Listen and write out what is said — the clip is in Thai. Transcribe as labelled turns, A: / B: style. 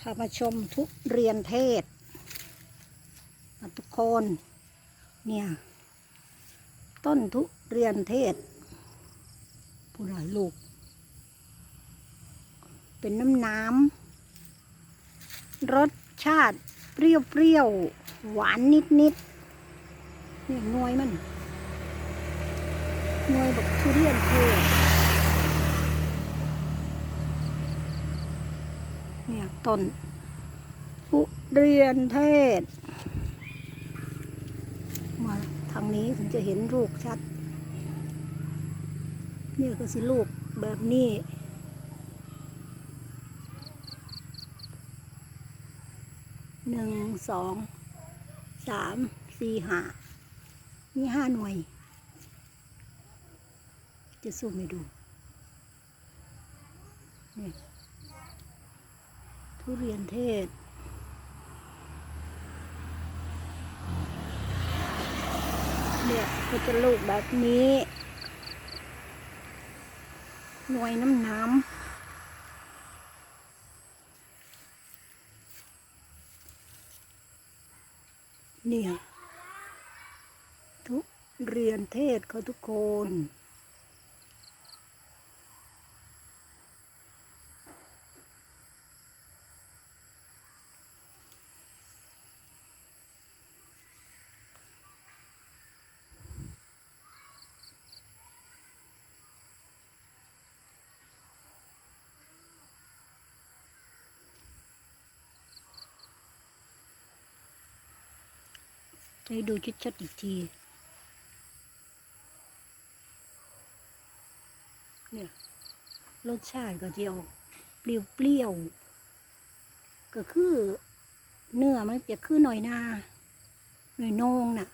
A: พามาชมทุเรียนเทศทุกคนเนี่ย ต้นทุเรียนเทศผู้ใดลูก เป็นน้ำน้ำรสชาติเปรี้ยวๆหวานนิดๆเนี่ยนวยมันนวยแบบทุเรียนเทศ เนี่ยต้นทุเรียนเทศ มาทางนี้ถึงจะเห็นลูกชัดนี่ก็สิลูกแบบนี้หนึ่งสองสามสี่ห้ามีห้าหน่วย จะซูมให้ดูนี่ ทุเรียนเทศ เนี่ยก็จะลูกแบบนี้หน่วยน้ำน้ำเนี่ยทุเรียนเทศเขาทุกคน ให้ดูชัดๆอีกที เนี่ยรสชาติก็จะออกเปรี้ยวๆก็คือเนื้อมันจะคือหน่อยนาหน่อยนองน่ะ